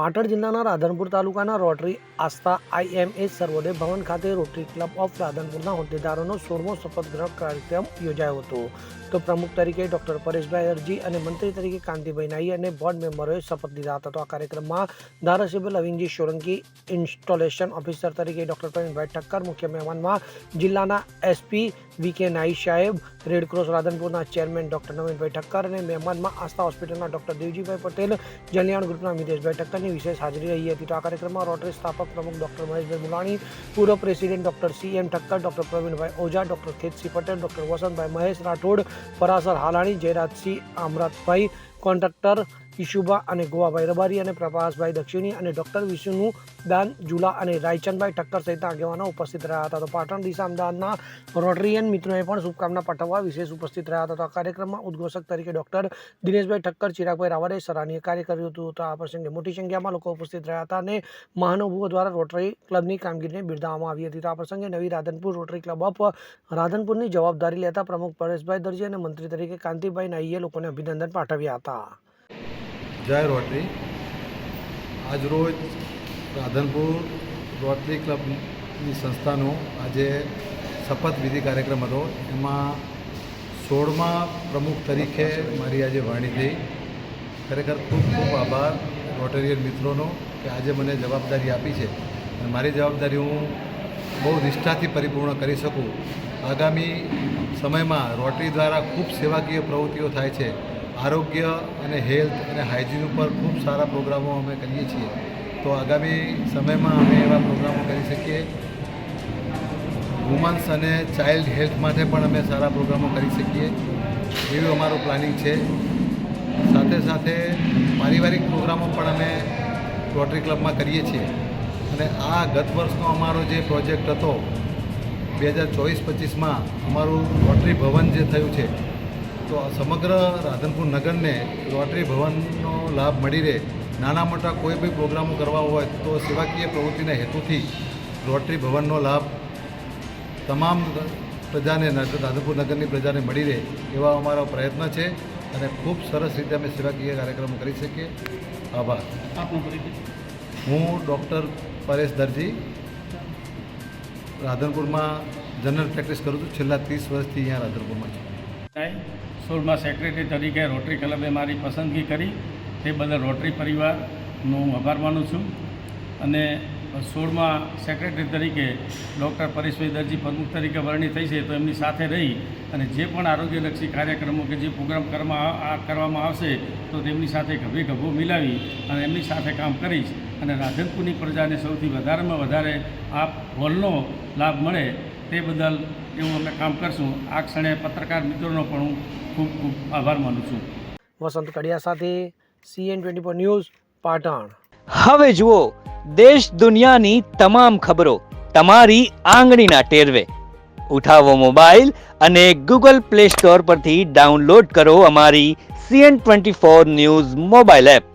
પાટણ જિલ્લાના રાધનપુર તાલુકાના રોટરી આસ્થા આઈએમએ સર્વોદય ભવન ખાતે રોટરી ક્લબ ઓફ રાધનપુરના હોદ્દેદારોનો સોળમો શપથ ગ્રહણ કાર્યક્રમ યોજાયો હતો. તો પ્રમુખ તરીકે ડોક્ટર પરેશભાઈ અરજી અને મંત્રી તરીકે કાંતિભાઈ નાઈ અને બોર્ડ મેમ્બરોએ શપથ લીધા હતા. તો આ કાર્યક્રમમાં ધારાસભ્ય લવિંગજી સોલંકી ઇન્સ્ટોલેશન ઓફિસર તરીકે ડોક્ટર પ્રવીણભાઈ ઠક્કર, મુખ્ય મહેમાનમાં જિલ્લાના એસપી વી કે નાઈ સાહેબ રેડક્રોસ રાધનપુરના ચેરમેન ડોક્ટર નવીનભાઈ ઠક્કર અને મહેમાનમાં આસ્થા હોસ્પિટલના ડોક્ટર દેવજીભાઈ પટેલ, જલિયાણ ગ્રુપના મિતેશભાઈ ઠક્કરની વિશેષ હાજરી રહી હતી. તો આ કાર્યક્રમમાં રોટરી સ્થાપક પ્રમુખ ડોક્ટર મહેશભાઈ મુલાણી, પૂર્વ president doctor C M Thakkar, doctor Praveenbhai Oza, doctor Khetsinh Patel, doctor Vasantbhai Mahesh Rathod Parasar Halani Jayrajsinh Amratbhai contractor Ishuba અને ગોવાભાઈ રબારી અને પ્રભાસભાઈ દક્ષિણી અને ડોક્ટર વિષ્ણુ દાન જુલા અને રાયચંદભાઈ ઠક્કર સહિતના આગેવાનો ઉપસ્થિત રહ્યા હતા. તો પાટણ દિશા અમદાવાદના રોટરીયન મિત્રોએ પણ શુભકામના પાઠવવા વિશેષ ઉપસ્થિત રહ્યા હતા. તો આ કાર્યક્રમમાં ઉદ્ઘોષક તરીકે ડોક્ટર દિનેશભાઈ ઠક્કર, ચિરાગભાઈ રાવરે સરાહનીય કાર્ય કર્યું હતું. તો આ પ્રસંગે મોટી સંખ્યામાં લોકો ઉપસ્થિત રહ્યા હતા અને મહાનુભવો દ્વારા રોટરી ક્લબની કામગીરીને બિરદાવવામાં આવી હતી. તો આ પ્રસંગે નવી રાધનપુર રોટરી ક્લબ ઓફ રાધનપુરની જવાબદારી લેતા પ્રમુખ પરેશભાઈ દરજી અને મંત્રી તરીકે કાંતિભાઈ નાઈએ લોકોને અભિનંદન પાઠવ્યા હતા. જય રોટરી આજરોજ રાધનપુર રોટરી ક્લબની સંસ્થાનો આજે શપથવિધિ કાર્યક્રમ હતો. એમાં સોળમા પ્રમુખ તરીકે મારી આજે વાણી થઈ. ખરેખર ખૂબ ખૂબ આભાર રોટેરિયન મિત્રોનો કે આજે મને જવાબદારી આપી છે. અને મારી જવાબદારી હું બહુ નિષ્ઠાથી પરિપૂર્ણ કરી શકું. આગામી સમયમાં રોટરી દ્વારા ખૂબ સેવાકીય પ્રવૃત્તિઓ થાય છે. આરોગ્ય અને હેલ્થ અને હાઇજીન ઉપર ખૂબ સારા પ્રોગ્રામો અમે કરીએ છીએ. તો આગામી સમયમાં અમે એવા પ્રોગ્રામો કરી શકીએ. વુમન્સ અને ચાઇલ્ડ હેલ્થ માટે પણ અમે સારા પ્રોગ્રામો કરી શકીએ. એવું અમારું પ્લાનિંગ છે. સાથે સાથે પારિવારિક પ્રોગ્રામો પણ અમે રોટરી ક્લબમાં કરીએ છીએ. અને આ ગત વર્ષનો અમારો જે પ્રોજેક્ટ હતો, બે હજાર ચોવીસ પચીસમાં અમારું રોટરી ભવન જે થયું છે તો આ સમગ્ર રાધનપુર નગરને રોટરી ભવનનો લાભ મળી રહે. નાના મોટા કોઈ બી પ્રોગ્રામો કરવા હોય તો સેવાકીય પ્રવૃત્તિના હેતુથી રોટરી ભવનનો લાભ તમામ પ્રજાને રાધનપુર નગરની પ્રજાને મળી રહે એવા અમારો પ્રયત્ન છે અને ખૂબ સરસ રીતે અમે સેવાકીય કાર્યક્રમો કરી શકીએ. આભાર. હું ડૉક્ટર પરેશ દરજી રાધનપુરમાં જનરલ પ્રેક્ટિસ કરું છું. છેલ્લા ત્રીસ વર્ષથી અહીંયા રાધનપુરમાં છું. સોળમાં સેક્રેટરી તરીકે રોટરી ક્લબે મારી પસંદગી કરી. તે બદલ રોટરી પરિવારનો હું આભાર માનું છું. અને સોળમાં સેક્રેટરી તરીકે ડૉક્ટર પરેશભાઈ દરજી પ્રમુખ તરીકે વરણી થઈ છે તો એમની સાથે રહી અને જે પણ આરોગ્યલક્ષી કાર્યક્રમો કે જે પ્રોગ્રામ કરવામાં આવશે તો તેમની સાથે ગભે ગભો મિલાવી અને એમની સાથે કામ કરીશ. અને રાધનપુરની પ્રજાને સૌથી વધારેમાં વધારે આ હોલનો લાભ મળે તે બદલ એવું અમે કામ કરશું. આ ક્ષણે પત્રકાર મિત્રોનો પણ હું ખૂબ ખૂબ આભાર માનું છું. વસંત કડિયા સાથે CN twenty four news Patan. હવે જુઓ દેશ દુનિયાની તમામ ખબરો તમારી આંગળીના ટેરવે. ઉઠાવો મોબાઈલ અને ગૂગલ પ્લે સ્ટોર પરથી ડાઉનલોડ કરો અમારી CN twenty four news mobile app.